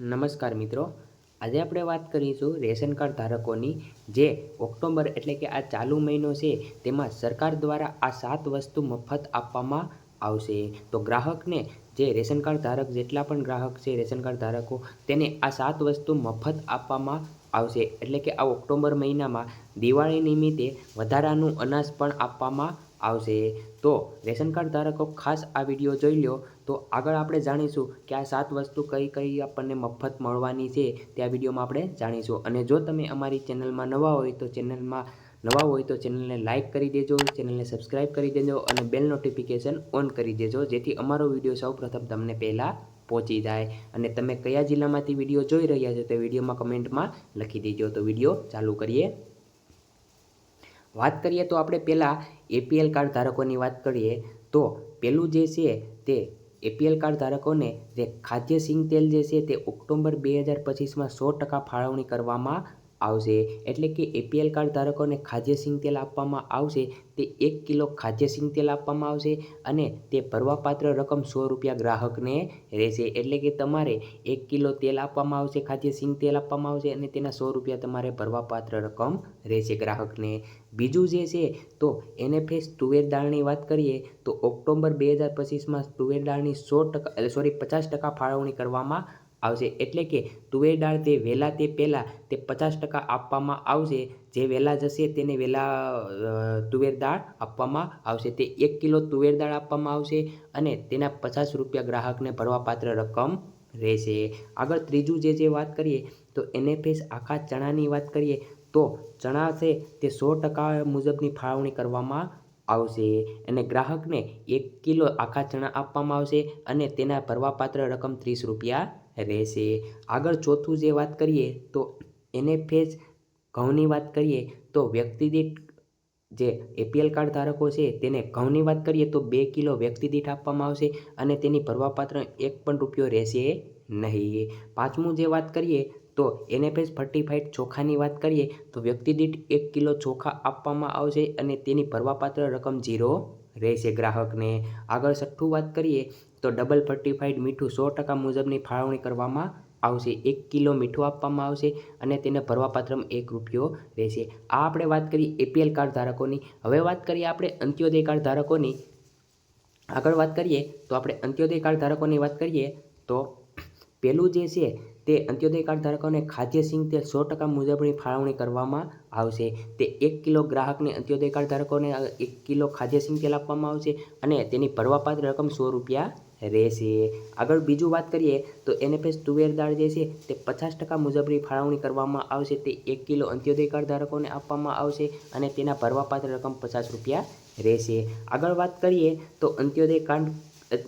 નમસ્કાર મિત્રો. આજે આપણે વાત કરીશું રેશન કાર્ડ ધારકોની જે ઓક્ટોબર એટલે કે આ ચાલુ મહિનો છે તેમાં સરકાર દ્વારા આ સાત વસ્તુ મફત આપવામાં આવશે. તો ગ્રાહકને જે રેશન કાર્ડ ધારક જેટલા પણ ગ્રાહક છે રેશન કાર્ડ ધારકો તેને આ સાત વસ્તુ મફત આપવામાં આવશે. એટલે કે આ ઓક્ટોબર મહિનામાં દિવાળી નિમિત્તે વધારાનું અનાજ પણ આપવામાં આવશે. તો રેશન કાર્ડ ધારકો ખાસ આ વીડિયો જોઈ લો તો આગળ આપણે જાણીશું કે આ સાત વસ્તુ કઈ કઈ આપણને મફત મળવાની છે તે આ વિડીયોમાં આપણે જાણીશું. અને જો તમે અમારી ચેનલમાં નવા હોય તો ચેનલમાં નવા હોય તો ચેનલને લાઇક કરી દેજો, ચેનલને સબસ્ક્રાઇબ કરી દેજો અને બેલ નોટિફિકેશન ઓન કરી દેજો, જેથી અમારો વીડિયો સૌપ્રથમ તમને પહેલાં પહોંચી જાય. અને તમે કયા જિલ્લામાંથી વીડિયો જોઈ રહ્યા છો તે વિડીયોમાં કમેન્ટમાં લખી દેજો. તો વીડિયો ચાલુ કરીએ. વાત કરીએ તો આપણે પહેલાં એપીએલ કાર્ડ ધારકોની વાત કરીએ તો પહેલું જે છે તે એપીએલ કાર્ડ ધારકોને જે ખાદ્ય સિંગ તેલ જે છે તે ઓક્ટોબર બે હજાર પચીસમાં સો ટકા ફાળવણી કરવામાં આવશે. એટલે કે એપીએલ કાર્ડ ધારકોને ખાદ્ય સિંગ તેલ આપવામાં આવશે. તે એક કિલો ખાદ્ય સિંગ તેલ આપવામાં આવશે અને તે ભરવાપાત્ર રકમ સો રૂપિયા ગ્રાહકને રહેશે. એટલે કે તમારે એક કિલો તેલ આપવામાં આવશે, ખાદ્ય સિંગ તેલ આપવામાં આવશે અને તેના સો રૂપિયા તમારે ભરવાપાત્ર રકમ રહેશે ગ્રાહકને. બીજું જે છે, તો એનએફએસ તુવેર દાળની વાત કરીએ, તો ઓક્ટોબર બે હજાર પચીસમાં તુવેર દાળની સો ટકા સોરી પચાસ ટકા ફાળવણી કરવામાં આવશે. એટલે કે તુવેર દાળ તે વહેલા તે પહેલાં તે પચાસ ટકા આપવામાં આવશે. જે વહેલા જશે તેને વહેલા તુવેર દાળ આપવામાં આવશે. તે એક કિલો તુવેર દાળ આપવામાં આવશે અને તેના પચાસ રૂપિયા ગ્રાહકને ભરવાપાત્ર રકમ રહેશે. આગળ ત્રીજું જે જે વાત કરીએ, તો એનએફએસ આખા ચણાની વાત કરીએ, તો ચણા છે તે સો ટકા મુજબની ફાળવણી કરવામાં આવશે અને ગ્રાહકને એક કિલો આખા ચણા આપવામાં આવશે અને તેના ભરવાપાત્ર રકમ ત્રીસ રૂપિયા રહેશે. આગળ ચોથું જે વાત કરીએ તો એનએફએસ ઘઉંની વાત કરીએ તો વ્યક્તિ દીઠ જે એપીએલ કાર્ડ ધારકો છે તેને ઘઉંની વાત કરીએ તો બે કિલો વ્યક્તિ દીઠ આપવામાં આવશે અને તેની ભરવાપાત્ર એક પણ રૂપિયો રહેશે નહીં. પાંચમું જે વાત કરીએ તો એનએફએસ ફર્ટિફાઈડ ચોખાની વાત કરીએ તો વ્યક્તિ દીઠ એક કિલો ચોખા આપવામાં આવશે અને તેની ભરવાપાત્ર રકમ ઝીરો રહેશે ગ્રાહકને. આગળ છઠ્ઠું વાત કરીએ તો ડબલ ફર્ટિફાઈડ મીઠું સો ટકા મુજબની ફાળવણી કરવામાં આવશે. એક કિલો મીઠું આપવામાં આવશે અને તેને ભરવાપાત્ર એક રૂપિયો રહેશે. આ આપણે વાત કરી એપીએલ કાર્ડ ધારકોની. હવે વાત કરીએ આપણે અંત્યોદય કાર્ડ ધારકોની. આગળ વાત કરીએ તો આપણે અંત્યોદય કાર્ડ ધારકોની વાત કરીએ તો પહેલું જે છે તે અંત્યોદય કાર્ડ ધારકોને ખાદ્ય સિંગ તેલ સો ટકા મુજબની ફાળવણી કરવામાં આવશે. તે એક કિલો ગ્રાહકને અંત્યોદય કાર્ડ ધારકોને એક કિલો ખાદ્ય સિંગ તેલ આપવામાં આવશે અને તેની ભરવાપાત્ર રકમ સો રૂપિયા રહેશે. આગળ બીજું વાત કરીએ તો એનએફએસ તુવેર દાળ જે છે તે પચાસ ટકા મુજબની ફાળવણી કરવામાં આવશે. તે એક કિલો અંત્યોદય કાર્ડ ધારકોને આપવામાં આવશે અને તેના ભરવાપાત્ર રકમ પચાસ રૂપિયા રહેશે. આગળ વાત કરીએ તો અંત્યોદય કાર્ડ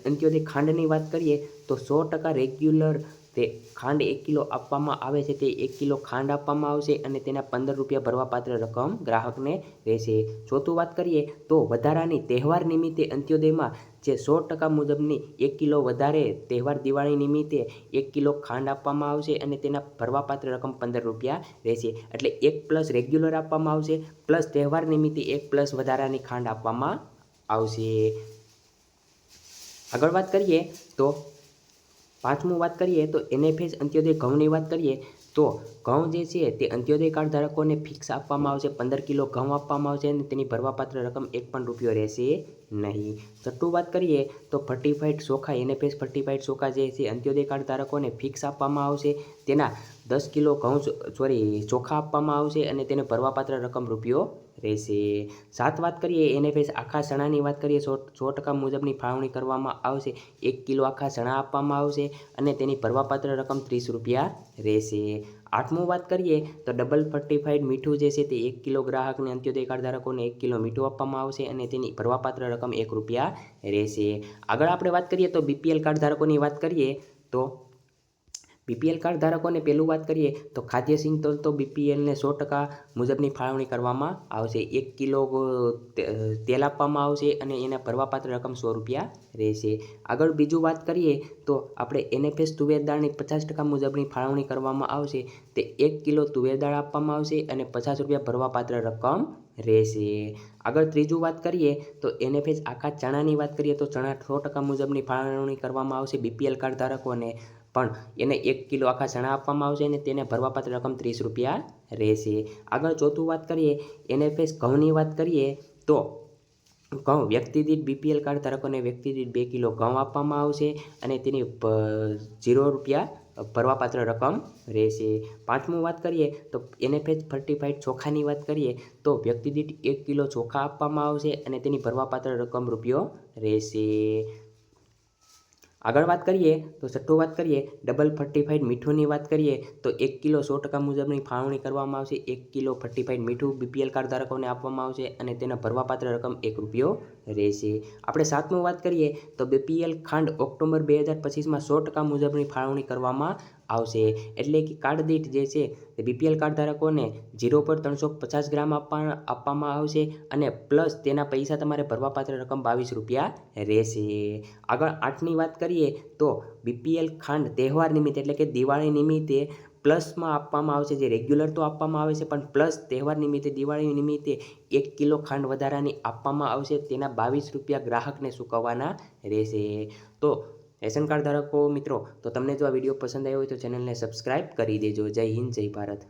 અંત્યોદય ખાંડની વાત કરીએ તો સો ટકા રેગ્યુલર તે ખાંડ એક કિલો આપવામાં આવે છે, તે એક કિલો ખાંડ આપવામાં આવશે અને તેના પંદર રૂપિયા ભરવાપાત્ર રકમ ગ્રાહકને રહેશે. ચોથું વાત કરીએ તો વધારાની તહેવાર નિમિત્તે અંત્યોદયમાં જે સો ટકા મુજબની એક કિલો વધારે તહેવાર દિવાળી નિમિત્તે એક કિલો ખાંડ આપવામાં આવશે અને તેના ભરવાપાત્ર રકમ પંદર રૂપિયા રહેશે. એટલે એક પ્લસ રેગ્યુલર આપવામાં આવશે, પ્લસ તહેવાર નિમિત્તે એક પ્લસ વધારાની ખાંડ આપવામાં આવશે. આગળ વાત કરીએ તો પાંચમું વાત કરીએ તો એનએફએસ અંત્યોદય ઘઉંની વાત કરીએ તો ઘઉં જે છે તે અંત્યોદય કાર્ડ ધારકોને ફિક્સ આપવામાં આવશે, પંદર કિલો ઘઉં આપવામાં આવશે અને તેની ભરવાપાત્ર રકમ એક પણ રૂપિયો રહેશે નહીં. છઠ્ઠું વાત કરીએ તો ફર્ટિફાઈડ ચોખા એનએફએસ ફર્ટિફાઈડ ચોખા જે છે, અંત્યોદય કાર્ડ ધારકોને ફિક્સ આપવામાં આવશે. તેના દસ કિલો ઘઉં સોરી ચોખા આપવામાં આવશે અને તેને ભરવાપાત્ર રકમ રૂપિયો રહેશે. સાત વાત કરીએ એનએફએસ આખા ચણાની વાત કરીએ, સો સો ટકા મુજબની ફાળવણી કરવામાં આવશે. એક કિલો આખા ચણા આપવામાં આવશે અને તેની ભરવાપાત્ર રકમ ત્રીસ રૂપિયા રહેશે. આઠમું વાત કરીએ, તો ડબલ ફર્ટિફાઈડ મીઠું જે છે તે એક કિલો ગ્રાહકને અંત્યોદય કાર્ડ ધારકોને એક કિલો મીઠું આપવામાં આવશે અને તેની ભરવાપાત્ર રકમ એક રૂપિયા રહેશે. આગળ આપણે વાત કરીએ, તો બીપીએલ કાર્ડ ધારકોની વાત કરીએ, તો બીપીએલ કાર્ડ ધારકોને પહેલું વાત કરીએ તો ખાદ્ય સિંગતલ તો બીપીએલને સો ટકા મુજબની ફાળવણી કરવામાં આવશે. એક કિલો તેલ આપવામાં આવશે અને એને ભરવાપાત્ર રકમ સો રૂપિયા રહેશે. આગળ બીજું વાત કરીએ તો આપણે એનએફએસ તુવેર દાળની પચાસ ટકા મુજબની ફાળવણી કરવામાં આવશે. તે એક કિલો તુવેર દાળ આપવામાં આવશે અને પચાસ રૂપિયા ભરવાપાત્ર રકમ રહેશે. આગળ ત્રીજું વાત કરીએ તો એનએફએસ આખા ચણાની વાત કરીએ તો ચણા સો ટકા મુજબની ફાળવણી કરવામાં આવશે બીપીએલ કાર્ડ ધારકોને. પણ એને એક કિલો આખા ચણા આપવામાં આવશે અને તેને ભરવાપાત્ર રકમ ત્રીસ રૂપિયા રહેશે. આગળ ચોથું વાત કરીએ, એનએફએસ ઘઉંની વાત કરીએ, તો ઘઉં વ્યક્તિ દીઠ બીપીએલ કાર્ડ ધારકોને વ્યક્તિ દીઠ બે કિલો ઘઉં આપવામાં આવશે અને તેની ઝીરો રૂપિયા ભરવાપાત્ર રકમ રહેશે. પાંચમું વાત કરીએ, તો એનએફએચ ફર્ટિફાઈડ ચોખાની વાત કરીએ, તો વ્યક્તિ દીઠ એક કિલો ચોખા આપવામાં આવશે અને તેની ભરવાપાત્ર રકમ રૂપિયો રહેશે. આગળ વાત કરીએ, તો છઠ્ઠું વાત કરીએ ડબલ ફર્ટિફાઈડ મીઠુંની વાત કરીએ, તો એક કિલો સો ટકા મુજબની ફાળવણી કરવામાં આવશે. એક કિલો ફર્ટિફાઈડ મીઠું બીપીએલ કાર્ડ ધારકોને આપવામાં આવશે અને તેના ભરવાપાત્ર રકમ એક રૂપિયો રહેશે. આપણે સાતમું વાત કરીએ તો બીપીએલ ખાંડ ઓક્ટોબર બે હજાર પચીસમાં સો ટકા મુજબની ફાળવણી કરવામાં આવશે. એટલે કે કાર્ડ દીઠ જે છે તે બીપીએલ કાર્ડ ધારકોને જીરો પર ત્રણસો પચાસ ગ્રામ આપવા આપવામાં આવશે અને પ્લસ તેના પૈસા તમારે ભરવાપાત્ર રકમ બાવીસ રૂપિયા રહેશે. આગળ આઠની વાત કરીએ તો બીપીએલ ખાંડ તહેવાર નિમિત્તે એટલે કે દિવાળી નિમિત્તે પ્લસમાં આપવામાં આવશે જે રેગ્યુલર તો આપવામાં આવે છે, પણ પ્લસ તહેવાર નિમિત્તે, દિવાળી નિમિત્તે એક કિલો ખાંડ વધારાની આપવામાં આવશે તેના બાવીસ રૂપિયા ગ્રાહકને ચૂકવવાના રહેશે. તો રેશન કાર્ડ ધારકો મિત્રો, તો તમને જો આ વીડિયો પસંદ આવ્યો હોય તો ચેનલને સબસ્ક્રાઈબ કરી દેજો. જય હિન્દ, જય ભારત.